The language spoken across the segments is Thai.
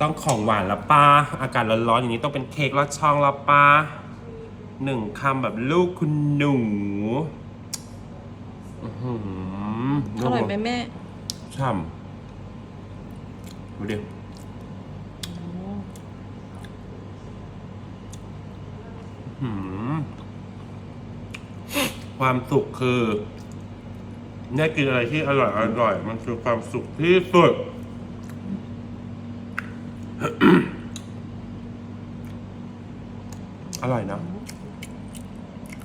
ต้องของหวานละป้า อากาศร้อนๆอย่างนี้ต้องเป็นเค้กลอดช่องละป้าหนึ่งคำแบบลูกคุณหนูอื้อหือร่อยไหมแม่ช่ำดูดิอื้อหือความสุขคือได้กินอะไรที่อร่อยอร่อย มันคือความสุขที่สุด อร่อยนะ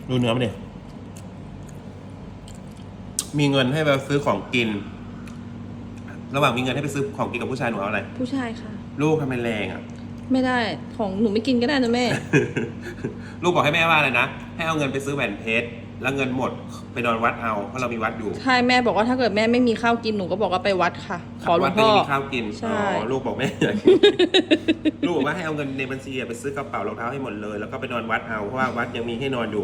ดูเนื้อมันดิมีเงินให้ไปซื้อของกิน ระหว่างมีเงินให้ไปซื้อของกินกับผู้ชายหนูเอาอะไร ผู้ชายค่ะ ลูกทำไมแรงอะ ไม่ได้ ของหนูไม่กินก็ได้นะแม่ ลูกบอกให้แม่ว่าอะไรนะ ให้เอาเงินไปซื้อแหวนเพชร แล้วเงินหมดไปนอนวัดเอาเพราะเรามีวัดอยู่ใช่แม่บอกว่าถ้าเกิดแม่ไม่มีข้าวกินหนูก็บอกว่าไปวัดค่ะ ขอหลววัดงก็พ่อจะมีข้าวกินใช่ อ๋อลูกบอกแม่ลูกบอกว่าให้เอาเงินในบัญชีอะไปซื้อกระเป๋ารองเท้าให้หมดเลย แล้วก็ไปนอนวัดเอาเพราะว่าวัดยังมีให้นอนอยู่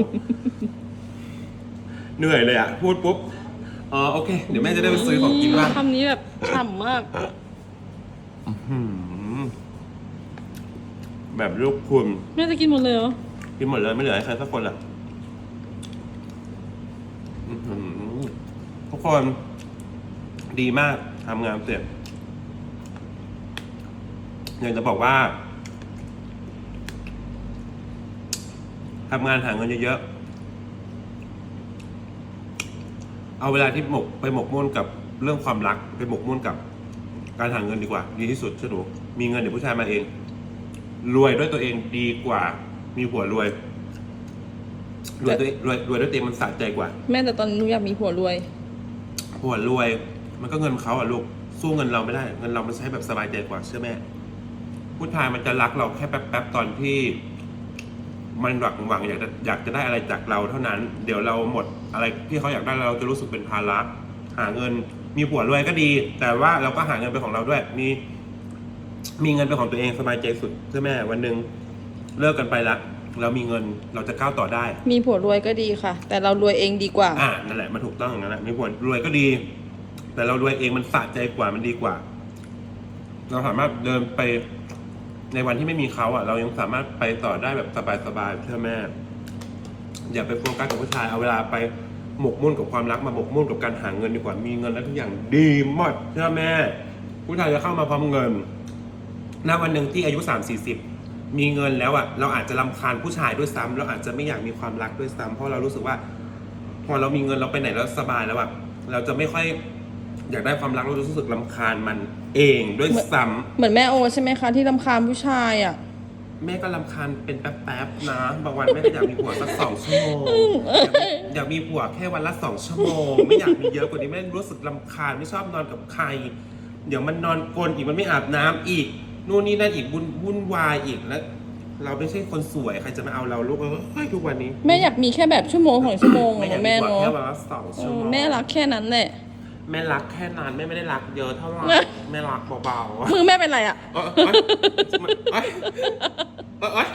เหนื่อยเลยอะพูดปุ๊บอ๋อโอเคเดี๋ยวแม่จะได้ไปซื้อของกินบ้าง คำนี้แบบฉ่ำมากหืมแบบลูกคุณแม่จะกินหมดเลยเหรอ กินหมดเลยไม่เหลือให้ใครสักคนอะอื้อหือทุก คนดีมากทำงานเสร็จอยากจะบอกว่าทำงานหาเงินเยอะๆ เอาเวลาที่หมกไปหมกมุ่นกับเรื่องความรักไปหมกมุ่นกับการหาเงินดีกว่า ดีที่สุดเชื่อหนูมีเงินเดี๋ยวผู้ชายมาเอง รวยด้วยตัวเองดีกว่า มีผัวรวยรวยตัวเองรวยรวยด้วยตัวเองมันสะใจกว่า แม่แต่ตอนนี้หนูอยากมีผัวรวย ผัวรวย มันก็เงินเขาอะลูกสู้เงินเราไม่ได้ เงินเรามันใช้แบบสบายใจกว่าเชื่อแม่ ผู้ชายมันจะรักเราแค่แป๊บๆตอนที่ มันหวังหวังอยากจะอยากจะได้อะไรจากเราเท่านั้น เดี๋ยวเราหมดอะไรที่เขาอยากได้เราจะรู้สึกเป็นภาระหาเงิน มีผัวรวยก็ดี แต่ว่าเราก็หาเงินเป็นของเราด้วย มี มีเงินเป็นของตัวเองสบายใจสุดใช่ไหมวันหนึ่งเลิกกันไปละ เรามีเงินเราจะก้าวต่อได้ มีผัวรวยก็ดีค่ะ แต่เรารวยเองดีกว่า อ่านั่นแหละมันถูกต้องอย่างนั้นแหละมีผลรวยก็ดี แต่เรารวยเองมันสะใจกว่ามันดีกว่า เราสามารถเดินไปในวันที่ไม่มีเขาอะ เรายังสามารถไปต่อได้แบบสบายๆเชื่อแม่ อย่าไปโฟกัสกับผู้ชายเอาเวลาไปหมกมุ่นกับความรักมาหมกมุ่นกับการหาเงินดีกว่ามีเงินแล้วทุกอย่างดีหมดเชื่อแม่ ผู้ชายจะเข้ามาพร้อมเงินณวันหนึ่งที่อายุสามสี่สิบ มีเงินแล้วอะเราอาจจะรำคาญผู้ชายด้วยซ้ำเราอาจจะไม่อยากมีความรักด้วยซ้ำเพราะเรารู้สึกว่า พอเรามีเงินเราไปไหนแล้วสบายแล้วแบบเราจะไม่ค่อยอยากได้ความรักเรารู้สึกลำคาญมันเองด้วยซ้ำ เหมือนแม่โอใช่ไหมคะที่รำคาญผู้ชายอะ แม่ก็ลำคาญเป็นแป๊บๆนะ บางวันแม่ก็อยากมีผัวสักสองชั่วโมงอยากมีอยากมีผัวแค่วันละสองชั่วโมง ไม่อยากมีเยอะกว่านี้แม่รู้สึกลำคาญไม่ชอบนอนกับใคร เดี๋ยวมันนอนกลนอีกมันไม่อาบน้ำอีก นู่นนี่นั่นอีกวุ่นวุ่นวายอีกแล้วเราไม่ใช่คนสวยใครจะมาเอาเราลูกเอ้ยทุกวันนี้แม่อยากมีแค่แบบชั่วโมงสองชั่วโมงไม่อะอยากมีแม่ผัวเนาะแค่วันละสองเอชั่วอโมงแม่รักแค่นั้นแหละแม่รักแค่นั้นแม่ไม่ได้รักเยอะเท่าไหร่แม่รักเบาๆมือแม่เป็นไรอะเอ้ยเอ้ยเอ้ยเอ้ยเอ้ย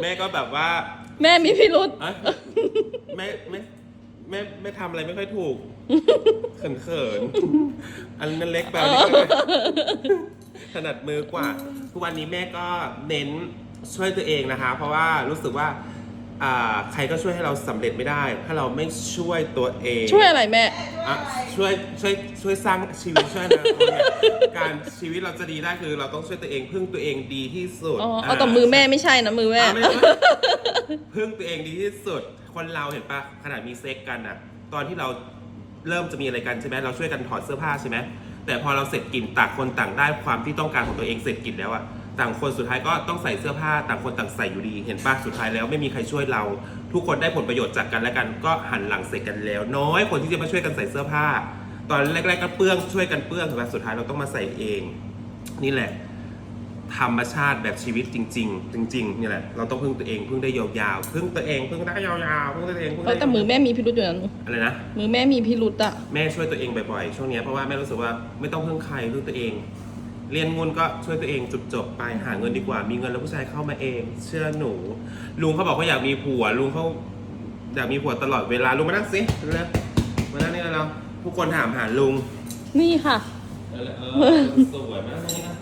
แม่ก็แบบว่า แม่มีพิรุษเอ้ยแม่แม่ แม่แม่ทำอะไรไม่ค่อยถูก เขินเขินๆอันนั้นเล็กไปอันนี้ก็ถนัดมือกว่าทุกวันนี้แม่ก็เน้นช่วยตัวเองนะคะ เพราะว่ารู้สึกว่าอ่า ใครก็ช่วยให้เราสำเร็จไม่ได้ ถ้าเราไม่ช่วยตัวเอง ช่วยอะไรแม่อะช่วยช่วยช่วยสร้างชีวิตช่วยนะการชีวิตเราจะดีได้คือเราต้องช่วยตัวเองพึ่งตัวเองดีที่สุดอ๋อเอาแต่มือแม่ไม่ใช่นะมือแม่อะไม่ไม่พึ่งตัวเองดีที่สุด คนเราเห็นปะขนาดมีเซ็กกันอะ ตอนที่เราเริ่มจะมีอะไรกันใช่ไหมเราช่วยกันถอดเสื้อผ้าใช่ไหมแต่พอเราเสร็จกินต่างคนต่างได้ความที่ต้องการของตัวเองเสร็จกินแล้วอะ ต่างคนสุดท้ายก็ต้องใส่เสื้อผ้าต่างคนต่างใส่อยู่ดี เห็นปะสุดท้ายแล้วไม่มีใครช่วยเรา ทุกคนได้ผลประโยชน์จากกันและกันก็หันหลังใส่กันแล้ว น้อยคนที่จะมาช่วยกันใส่เสื้อผ้า ตอนแรกๆก็เปื้องช่วยกันเปื้องแต่สุดท้ายเราต้องมาใส่เอง นี่แหละ ธรรมชาติแบบชีวิตจริง ๆ จริงๆนี่แหละเราต้องพึ่งตัวเองพึ่งได้ยาวๆพึ่งตัวเองพึ่งได้ยาวๆพึ่งตัวเองพึ่งเออได้แต่มือแม่มีพิรุษอยู่นะหนูอะไรนะ มือแม่มีพิรุษอะแม่ช่วยตัวเองบ่อยๆ ช่วงเนี้ยเพราะว่าแม่รู้สึกว่าไม่ต้องพึ่งใครพึ่งตัวเอง เรียนงุนก็ช่วยตัวเองจุดจบไปหาเงินดีกว่า มีเงินแล้วผู้ชายเข้ามาเอง เชื่อหนู ลุงเขาบอกเขาอยากมีผัว ลุงเขาอยากมีผัวตลอดเวลาลุงมานั่งสิเร็วๆมานั่งนี่แล้วทุกคนถามหาลุงนี่ค่ะเออเออสวยมากเลยนะ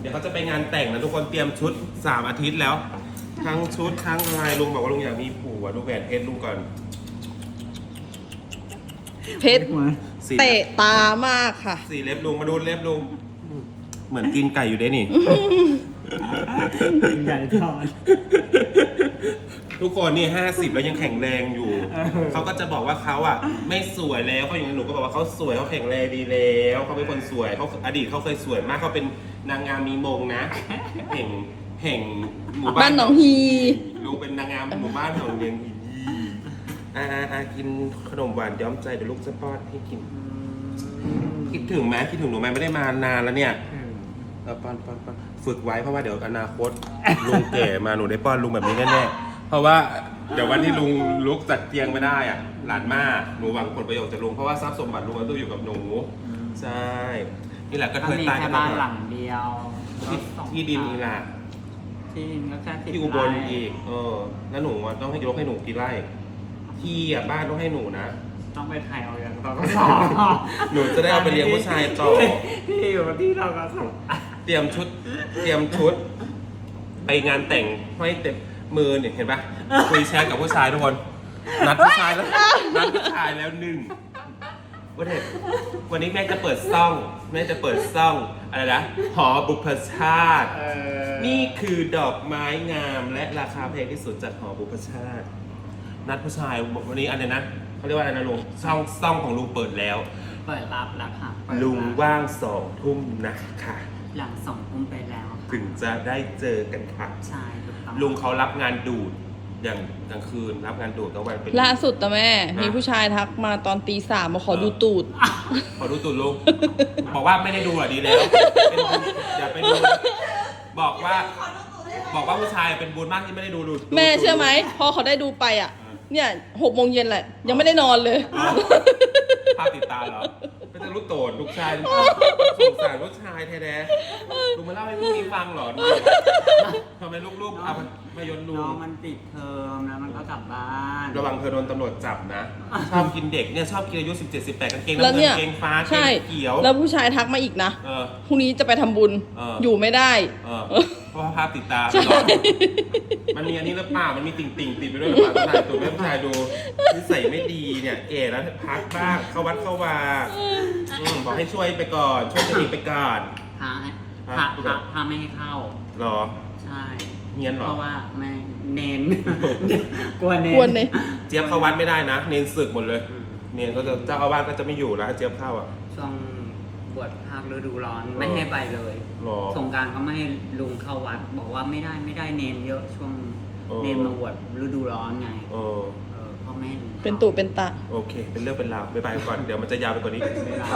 เดี๋ยวเขาจะไปงานแต่งนะทุกคนเตรียมชุดสามอาทิตย์แล้ว ทั้งชุดทั้งอะไรลุงบอกว่าลุงอยากมีผัวดูแหวนเพชรลุงก่อนเพชรสีเตะตามากค่ะ สีเล็บลุงมาดูเล็บลุง เหมือนกินไก่อยู่เด้นี่ ใหญ่ทอด ทุกคนนี่ห้าสิบแล้วยังแข็งแรงอยู่ เออ เขาก็จะบอกว่าเขาอะ ไม่สวยแล้วเขาอย่างนั้นหนูก็บอกว่าเขาสวยเขาแข็งแรงดีแล้วเขาเป็นคนสวยเขาอดีตเขาเคยสวยมากเขาเป็นนางงามมีมงนะแห่งแห่งหมู่บ้าบ้านนหนองฮีลุงเป็นนางงามหมู่บ้านของเรียงอีอ่าอ่าอ่ากินขนมหวานย้อมใจเดี๋ยวลูกจะป้อนให้กิน คิดถึงไหมคิดถึงหนูไหมไม่ได้มานานแล้วเนี่ย เออป้อนป้อนป้อนฝึกไว้เพราะว่าเดี๋ยวอนาคต ลุงแก่มาหนูได้ป้อนลุงแบบนี้แน่ๆเพราะว่าเดี๋ยววันที่ลุงลุกจากเตียงไม่ได้อะหลานมากหนูหวังผลประโยชน์จากลุงเพราะว่าทรัพย์สมบัติลุงมันต้องอยู่กับหนูใช่นี่แหละก็ก็เคยมีตายแค่กันบ้านมาหลังเดียวที่ที่ดินอีกล่ะที่ดินก็แค่สิบที่อุบลไร่อีกเออแล้วหนูอะต้องให้ยกให้หนูกี่ไร่ที่อะบ้านต้องให้หนูนะ ต้องไปถ่ายเอาอย่างต่อก็หนูจะได้เอาไปเลี้ยงผู้ชายต่อ ที่อยู่ที่เราก็ส เตรียมชุด เตรียมชุด ไปงานแต่งห้อยเต็มมือเนี่ยเห็นปะคุยแชทกับผู้ชายทุกคน นัดผู้ชายแล้ว นัดผู้ชายแล้วหนึ่งวันเด็กวันนี้แม่จะเปิดซ่อง แม่จะเปิดซ่องอะไรนะ หอบุพชาติเออนี่คือดอกไม้งามและราคาแพงที่สุดจากหอบุพชาติ นัดผู้ชายวันนี้อันเนี้ยนะเขาเรียกว่าอะไรนะลุงซ่องซ่องของลุงเปิดแล้ว เปิดรับแล้วค่ะเปิดรับลุงว่างสองทุ่มนะคะ หลังสองทุ่มไปแล้วค่ะถึงจะได้เจอกันค่ะใช่ถูกต้องลุงเขารับงานดูดอย่างกลางคืนรับงานดูดกลางวันเป็น ล่าสุดแต่แม่ ฮะ มีผู้ชายทักมาตอนตีสามมาขอดูตูด ขอดูตุนลุง บอกว่าไม่ได้ดูอะดีแล้วเป็นบุญอย่าไปดู บอกว่า บอกว่าผู้ชายเป็นบุญมากที่ไม่ได้ดูดูแม่เชื่อไหม พอเขาได้ดูไปอะ เนี่ยหกโมงเย็นแหละ ยังไม่ได้นอนเลย ภาพติดตาเหรอ ก็จะรู้โตดลูกชายสงสารลูกชายแท้ๆลุงมาเล่าให้ลูกนี้ฟังเหรอดูทำไมลูกๆเอามายนลุน้องงมันปิดเทอมแล้วมันก็กลับบ้านระวังเธอโดนตำรวจจับนะ ชอบกินเด็กเนี่ยชอบกินอายุ17 18กางเกงแล้วน้ำเงิเนี่ยนเกงฟ้าเกใช่งเขียวแล้วผู้ชายทักมาอีกนะเออ พรุ่งนี้จะไปทำบุญเออออ ยู่ไม่ได้ เออเพ ราะว่าภาพติดตาใช่มันมีอันนี้หรือเปล่ามันมีติ่งติ่งๆติดไปด้วยหรือเปล่าถ่ายตัวแม่ผู้ชายดูนิสัยไม่ดีเนี่ยเก๋แล้วพักบ้างเข้าวัดเข้าวาอืมบอกให้ช่วยไปก่อนช่วยตัวเองไปก่อนพระพระพระพระพระไม่ให้เข้า หรอใช่ เงียนหรเพอ ราะว่าแม่เน้น กลัวเน้นกวนเลยเจี๊ยบเข้าวัดไม่ได้นะ เนนศึกหมดเลย เนนก็จะเจ้าอาวาสก็จะไม่อยู่แล้วถ้าเจี๊ยบเข้าอะ ช่วงบ วชภาคฤดูร้อนไม่ให้ไปเลย หรอ สงกรารก็ไม่ให้ลุงเข้าวัด บอกว่าไม่ได้ไม่ได้เนนเยอะช่วงเออ เนนมาบวชฤดูร้อนไงเออ เออพ่อแม่หเป็นตู่เป็นตาโอเค เป็นเรื่องเป็นราวบ๊ายบายก่อน เดี๋ยวมันจะยาวไปกว่านี้ ไม่ได้